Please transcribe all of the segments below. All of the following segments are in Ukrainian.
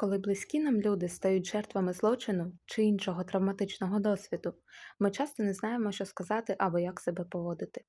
Коли близькі нам люди стають жертвами злочину чи іншого травматичного досвіду, ми часто не знаємо, що сказати або як себе поводити.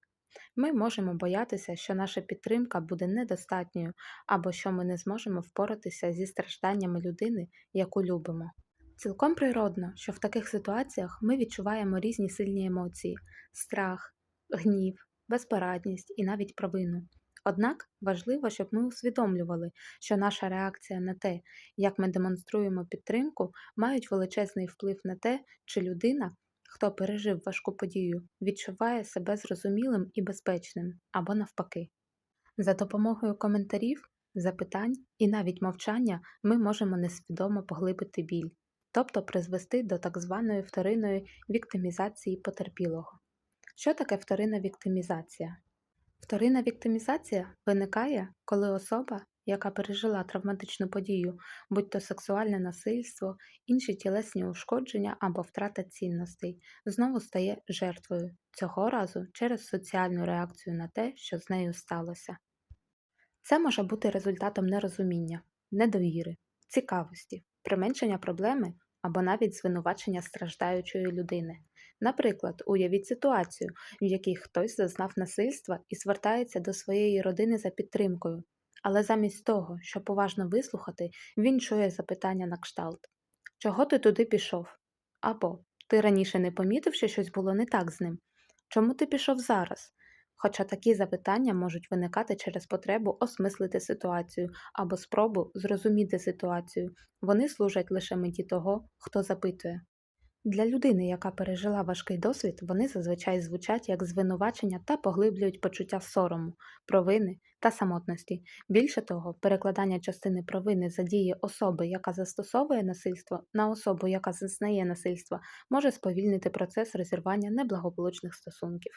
Ми можемо боятися, що наша підтримка буде недостатньою або що ми не зможемо впоратися зі стражданнями людини, яку любимо. Цілком природно, що в таких ситуаціях ми відчуваємо різні сильні емоції страх, гнів, безпорадність і навіть провину. Однак важливо, щоб ми усвідомлювали, що наша реакція на те, як ми демонструємо підтримку, мають величезний вплив на те, чи людина, хто пережив важку подію, відчуває себе зрозумілим і безпечним або навпаки. За допомогою коментарів, запитань і навіть мовчання ми можемо несвідомо поглибити біль, тобто призвести до так званої вторинної віктимізації потерпілого. Що таке вторинна віктимізація? Вторинна віктимізація виникає, коли особа, яка пережила травматичну подію, будь то сексуальне насильство, інші тілесні ушкодження або втрата цінностей, знову стає жертвою, цього разу через соціальну реакцію на те, що з нею сталося. Це може бути результатом нерозуміння, недовіри, цікавості, применшення проблеми або навіть звинувачення страждаючої людини. Наприклад, уявіть ситуацію, в якій хтось зазнав насильства і звертається до своєї родини за підтримкою, але замість того, щоб уважно вислухати, він чує запитання на кшталт Чого ти туди пішов? Або Ти раніше не помітив, що щось було не так з ним? Чому ти пішов зараз? Хоча такі запитання можуть виникати через потребу осмислити ситуацію або спробу зрозуміти ситуацію, вони служать лише меті того, хто запитує. Для людини, яка пережила важкий досвід, вони зазвичай звучать як звинувачення та поглиблюють почуття сорому, провини та самотності. Більше того, перекладання частини провини за дії особи, яка застосовує насильство, на особу, яка зазнає насильства, може сповільнити процес розірвання неблагополучних стосунків.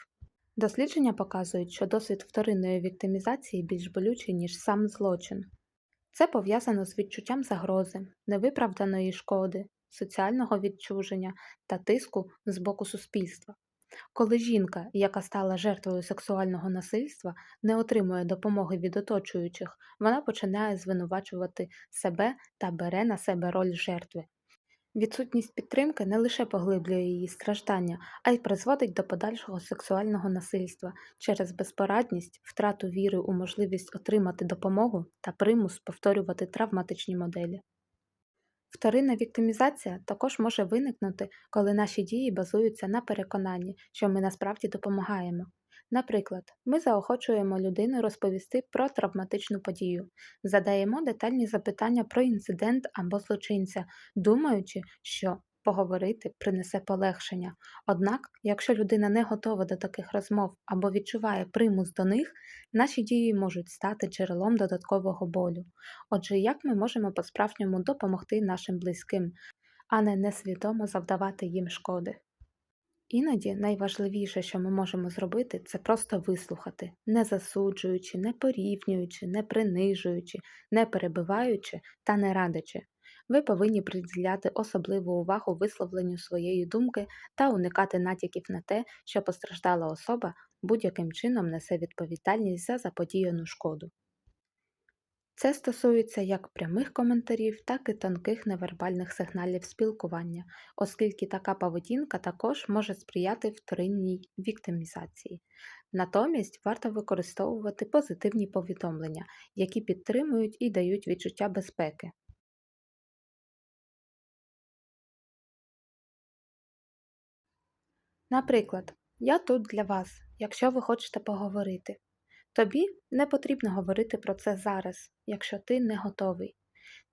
Дослідження показують, що досвід вторинної віктимізації більш болючий, ніж сам злочин. Це пов'язано з відчуттям загрози, невиправданої шкоди, соціального відчуження та тиску з боку суспільства. Коли жінка, яка стала жертвою сексуального насильства, не отримує допомоги від оточуючих, вона починає звинувачувати себе та бере на себе роль жертви. Відсутність підтримки не лише поглиблює її страждання, а й призводить до подальшого сексуального насильства через безпорадність, втрату віри у можливість отримати допомогу та примус повторювати травматичні моделі. Вторинна віктимізація також може виникнути, коли наші дії базуються на переконанні, що ми насправді допомагаємо. Наприклад, ми заохочуємо людину розповісти про травматичну подію, задаємо детальні запитання про інцидент або злочинця, думаючи, що поговорити принесе полегшення. Однак, якщо людина не готова до таких розмов або відчуває примус до них, наші дії можуть стати джерелом додаткового болю. Отже, як ми можемо по-справжньому допомогти нашим близьким, а не несвідомо завдавати їм шкоди? Іноді найважливіше, що ми можемо зробити, це просто вислухати, не засуджуючи, не порівнюючи, не принижуючи, не перебиваючи та не радячи. Ви повинні приділяти особливу увагу висловленню своєї думки та уникати натяків на те, що постраждала особа будь-яким чином несе відповідальність за заподіяну шкоду. Це стосується як прямих коментарів, так і тонких невербальних сигналів спілкування, оскільки така поведінка також може сприяти вторинній віктимізації. Натомість варто використовувати позитивні повідомлення, які підтримують і дають відчуття безпеки. Наприклад, я тут для вас, якщо ви хочете поговорити. Тобі не потрібно говорити про це зараз, якщо ти не готовий.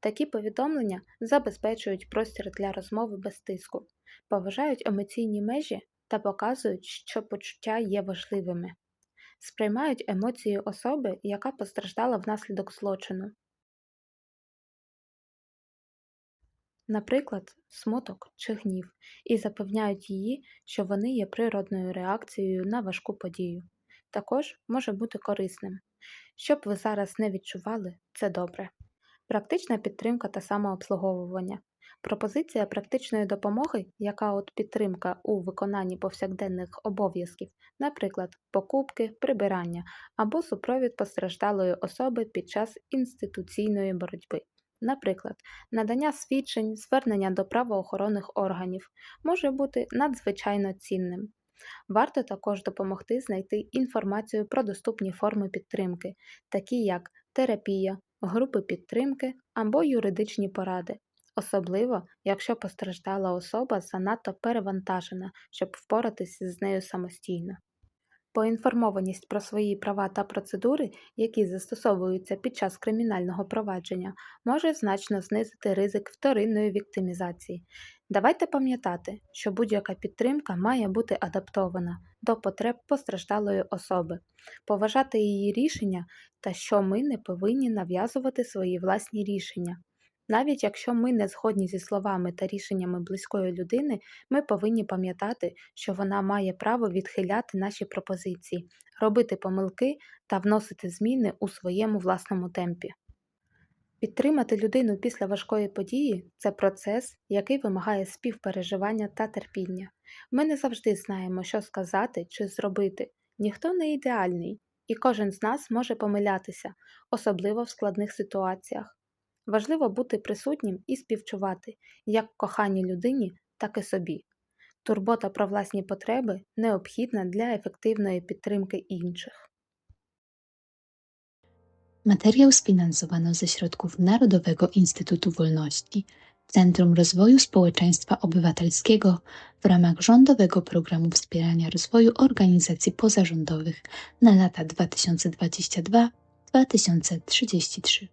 Такі повідомлення забезпечують простір для розмови без тиску, поважають емоційні межі та показують, що почуття є важливими, сприймають емоції особи, яка постраждала внаслідок злочину. Наприклад, смуток чи гнів, і запевняють її, що вони є природною реакцією на важку подію також може бути корисним. Щоб ви зараз не відчували, це добре. Практична підтримка та самообслуговування. Пропозиція практичної допомоги, яка от підтримка у виконанні повсякденних обов'язків, наприклад, покупки, прибирання або супровід постраждалої особи під час інституційної боротьби. Наприклад, надання свідчень, звернення до правоохоронних органів може бути надзвичайно цінним. Варто також допомогти знайти інформацію про доступні форми підтримки, такі як терапія, групи підтримки або юридичні поради, особливо якщо постраждала особа занадто перевантажена, щоб впоратися з нею самостійно. Поінформованість про свої права та процедури, які застосовуються під час кримінального провадження, може значно знизити ризик вторинної віктимізації. Давайте пам'ятати, що будь-яка підтримка має бути адаптована до потреб постраждалої особи, поважати її рішення та що ми не повинні нав'язувати свої власні рішення. Навіть якщо ми не згодні зі словами та рішеннями близької людини, ми повинні пам'ятати, що вона має право відхиляти наші пропозиції, робити помилки та вносити зміни у своєму власному темпі. Підтримати людину після важкої події це процес, який вимагає співпереживання та терпіння. Ми не завжди знаємо, що сказати чи зробити. Ніхто не ідеальний, і кожен з нас може помилятися, особливо в складних ситуаціях. Важливо бути присутнім і співчувати як коханій людині, так і собі. Турбота про власні потреби необхідна для ефективної підтримки інших. Materiał sfinansowano ze środków Narodowego Instytutu Wolności, Centrum Rozwoju Społeczeństwa Obywatelskiego w ramach rządowego programu wspierania rozwoju organizacji pozarządowych na lata 2022-2033.